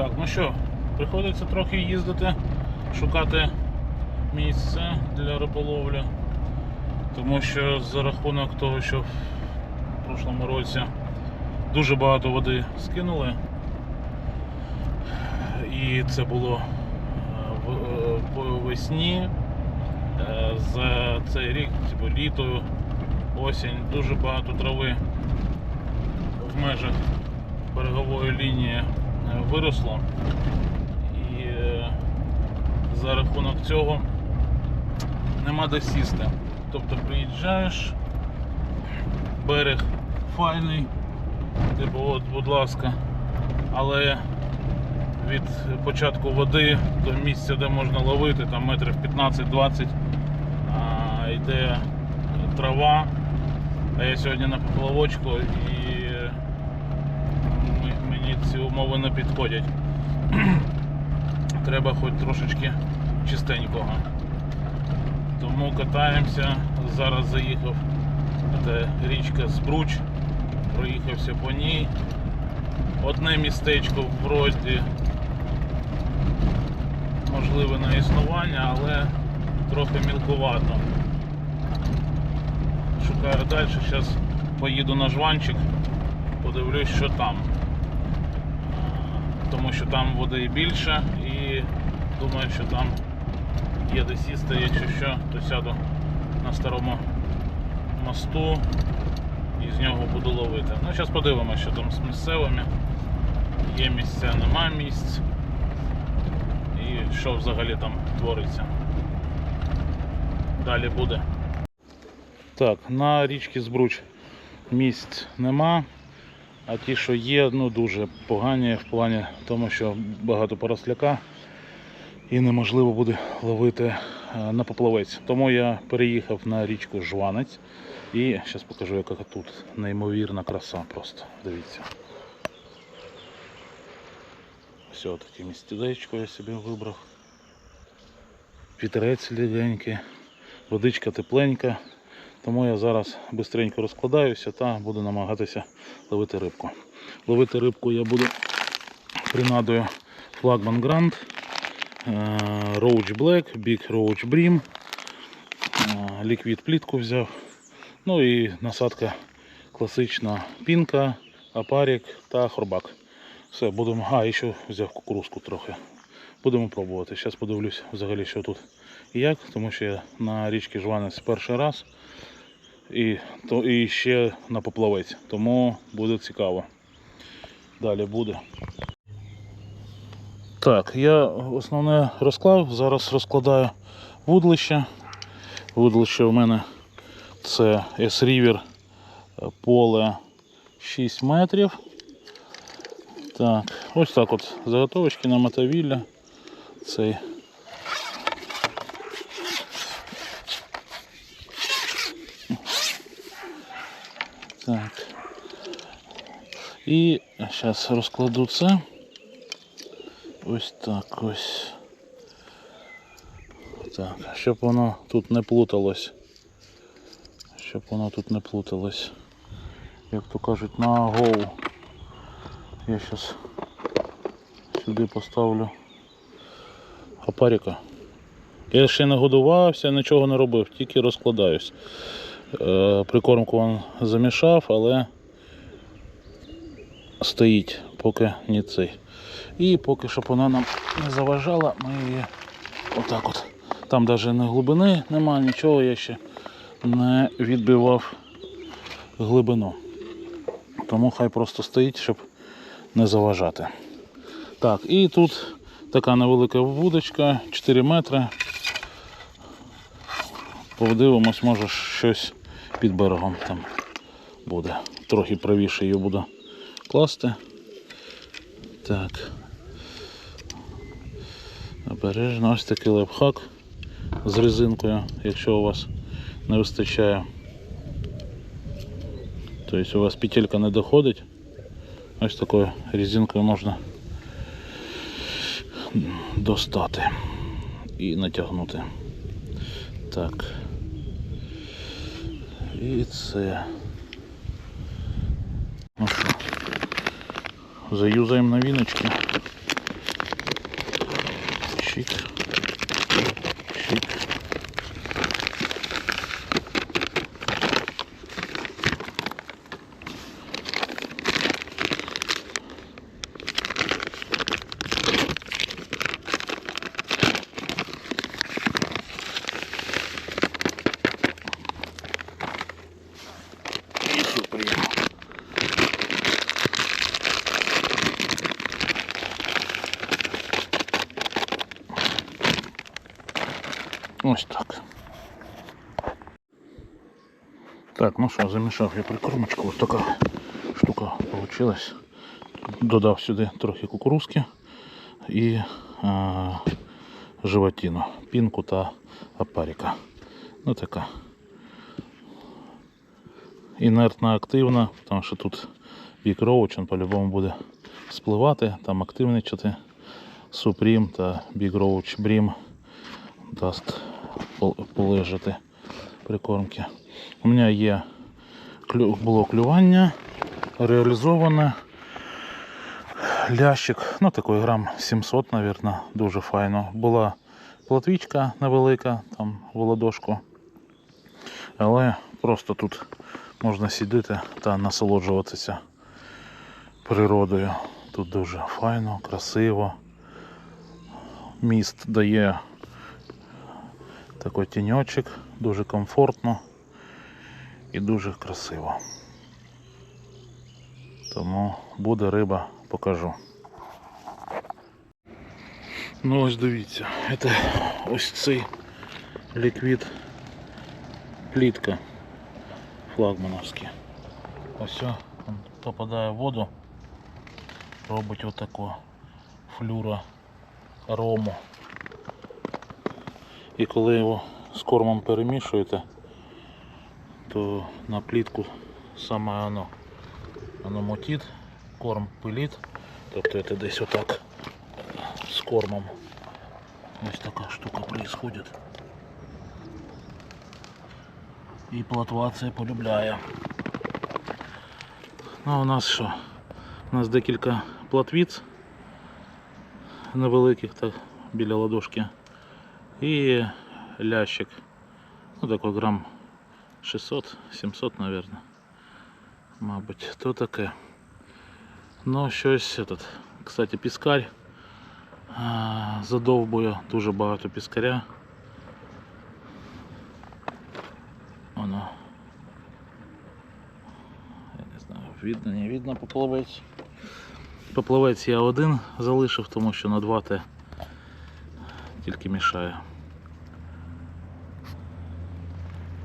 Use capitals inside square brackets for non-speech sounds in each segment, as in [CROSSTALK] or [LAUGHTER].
Так, ну що, приходиться трохи їздити, шукати місце для риболовлі. Тому що за рахунок того, що в прошлому році дуже багато води скинули. І це було е, е, по весні. Е, За цей рік, типу літо, осінь, дуже багато трави в межах берегової лінії виросло. І е, за рахунок цього нема де сісти. Тобто приїжджаєш, берег файний, типу, от, будь ласка, але від початку води до місця, де можна ловити, там метрів 15-20 йде трава. А я сьогодні на поплавочку і мені ці умови не підходять. [CLEARS THROAT] Треба хоч трошечки чистенького. Тому катаємося. Зараз заїхав це річка Збруч, проїхався по ній. Одне містечко в Розді можливе на існування, але трохи мілкувато. Шукаю далі, зараз поїду на жванчик, подивлюсь, що там. Тому що там води більше і думаю, що там є де сісти, якщо що, то сяду на старому мосту і з нього буду ловити. Ну, зараз подивимося, що там з місцевими. Є місця, нема місць. І що взагалі там твориться. Далі буде. Так, на річці Збруч місць нема, а ті, що є, ну дуже погані в плані тому, що багато поросляка і неможливо буде ловити е, на поплавець. Тому я переїхав на річку Жванець і зараз покажу, яка тут неймовірна краса просто. Дивіться. Все, таке містечко я собі вибрав. Вітерець легенький, водичка тепленька. Тому я зараз швидко розкладаюся та буду намагатися ловити рибку. Ловити рибку я буду принадою Flagman Grand, е, Roach Black, Big Roach Bream, е, ліквід плітку взяв. Ну і насадка класична пінка, апарік та хорбак. Все, будемо. А, і ще взяв кукурузку трохи. Будемо пробувати. Зараз подивлюсь взагалі, що тут і як, тому що я на річці Жванець перший раз і, то, і ще на поплавець. Тому буде цікаво. Далі буде. Так, я основне розклав, зараз розкладаю вудлище. Вудлище у мене це S-River поле 6 метрів. Так, ось так от заготовочки на мотовілля. Цей. І зараз розкладу це. Ось так ось. Так, щоб воно тут не плуталось. Щоб воно тут не плуталось. Як то кажуть, на голову. Я зараз сюди поставлю апаріка. Я ще не годувався, нічого не робив, тільки розкладаюсь. Е, Прикормку він замішав, але стоїть, поки не цей. І поки щоб вона нам не заважала, ми її отак от. Там навіть не глибини немає, нічого я ще не відбивав глибину. Тому хай просто стоїть, щоб не заважати. Так, і тут така невелика вудочка, 4 метри. Подивимось, може щось під берегом там буде. Трохи правіше її буду класти. Так. Обережно ось такий лайфхак з резинкою, якщо у вас не вистачає. Тобто у вас петелька не доходить. Ось такою резинкою можна достати і натягнути. Так. І це. Заюзаем новиночки. Щит. Ось так. Так, ну що, замішав я прикормочку. Ось така штука вийшла. Додав сюди трохи кукурузки і а, животину, пінку та апаріка. Ну така. Інертна активна, тому що тут бік роуч, він по-любому буде спливати, там активничати. Супрім та Big Roach Brim дасть пол- полежати прикормки. У мене є було клювання реалізоване. Лящик, ну такий грам 700, мабуть, дуже файно. Була платвічка невелика, там в ладошку. Але просто тут можна сидіти та насолоджуватися природою. Тут дуже файно, красиво. Міст дає такий тіньочок, дуже комфортно і дуже красиво. Тому буде риба, покажу. Ну ось дивіться, це ось цей ліквід плітка флагмановський. Ось о, він попадає в воду, робить отаку флюра арому. І коли його з кормом перемішуєте, то на плітку саме воно, воно мотить, корм пилить, тобто це десь отак з кормом. Ось така штука происходит. І плотва це полюбляє. Ну у нас що? У нас декілька платвіць невеликих так біля ладошки. І лящик. Ну такой грам 600-700, наверное. Мабуть, то таке. Ну, щось этот, кстати, піскарь. Задовбує дуже багато піскаря. Воно. Я не знаю, видно, не видно поплавець. Поплавець я один залишив, тому що на два те тільки мішає.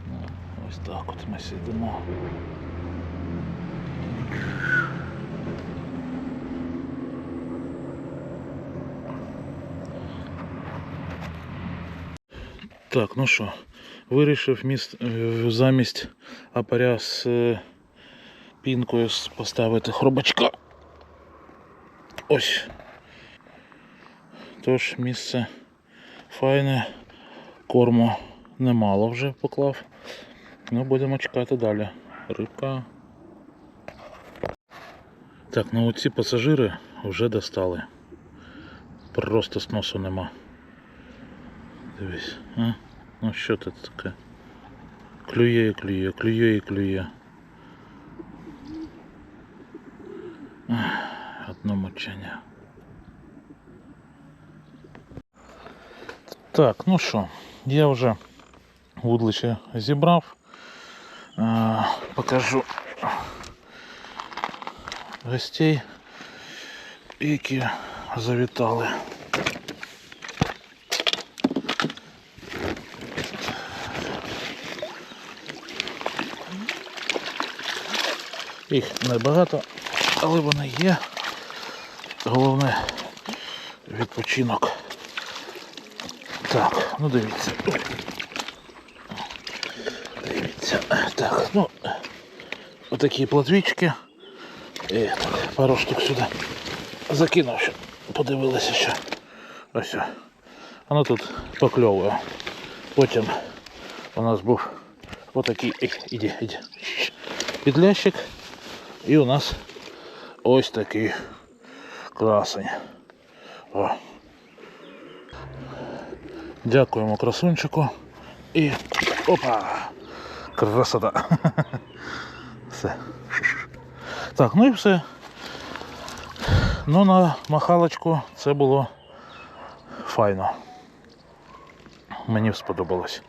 Ну, Так от ми сидимо. Так, ну що, вирішив міст, е, замість апаря з е, пінкою поставити хробачка. Ось. Тож місце файне, корму немало вже поклав. Ну, будемо чекати далі. Рибка. Так, ну оці пасажири вже достали. Просто сносу нема. Дивись, а? Ну що це таке? Клює і клює, клює і клює. Одно мучення. Так, ну що, я вже вудлище зібрав. Покажу гостей, які завітали. Їх небагато, але вони є. Головне відпочинок. Так, ну дивіться. Дивіться. Так, ну отакі платвічки. І так, пару штук сюди закинув, щоб подивилися, що ось. Воно тут покльовує. Потім у нас був отакий. Ей, іди, іди. Підлящик. І у нас ось такий красень. О. Дякуємо красунчику. І опа! Красота. Все. Так, ну і все. Ну на махалочку це було файно. Мені сподобалось.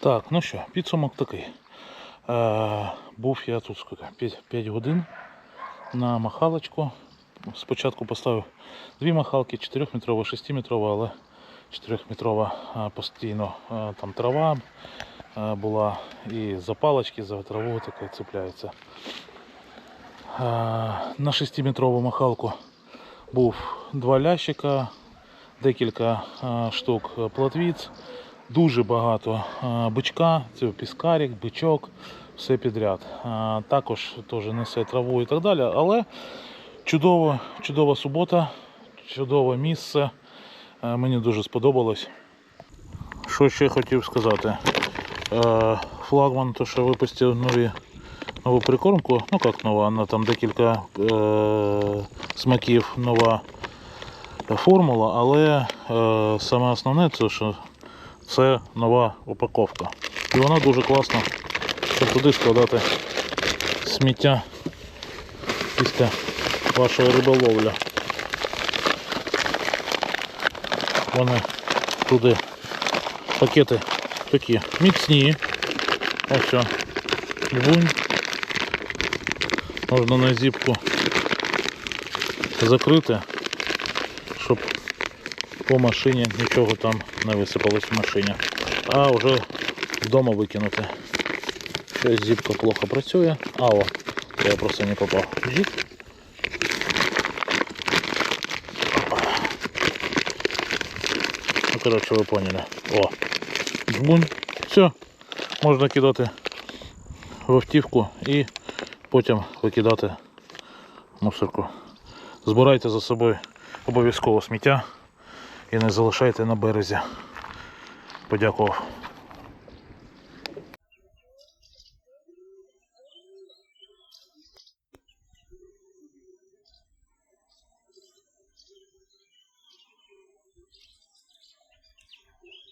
Так, ну що, підсумок такий. Е, був я тут скільки? 5, 5 годин на махалочку. Спочатку поставив дві махалки, 4-метрова, 6-метрова, але 4-метрова е, постійно там трава була і за палочки, за траву таке цепляється. На 6-метрову махалку був два лящика, декілька штук платвіць, дуже багато бичка, це піскарік, бичок, все підряд. Також теж несе траву і так далі, але чудово, чудова субота, чудове місце. Мені дуже сподобалось. Що ще хотів сказати? Е, Флагман, то що випустив нові, нову прикормку, ну як нова, вона там декілька е, смаків нова формула, але е, саме основне це, що це нова упаковка. І вона дуже класна, щоб туди складати сміття після вашої риболовлі. Вони туди пакети такі міцні. Ось. Бунь. Можна на зіпку закрити, щоб по машині нічого там не висипалось в машині. А вже вдома викинути. Щось зіпка плохо працює. А, о, я просто не попав. Жік. Коротше, ви поняли. О, жбунь. Все. Можна кидати в автівку і потім викидати мусорку. Збирайте за собою обов'язково сміття і не залишайте на березі. Подякував.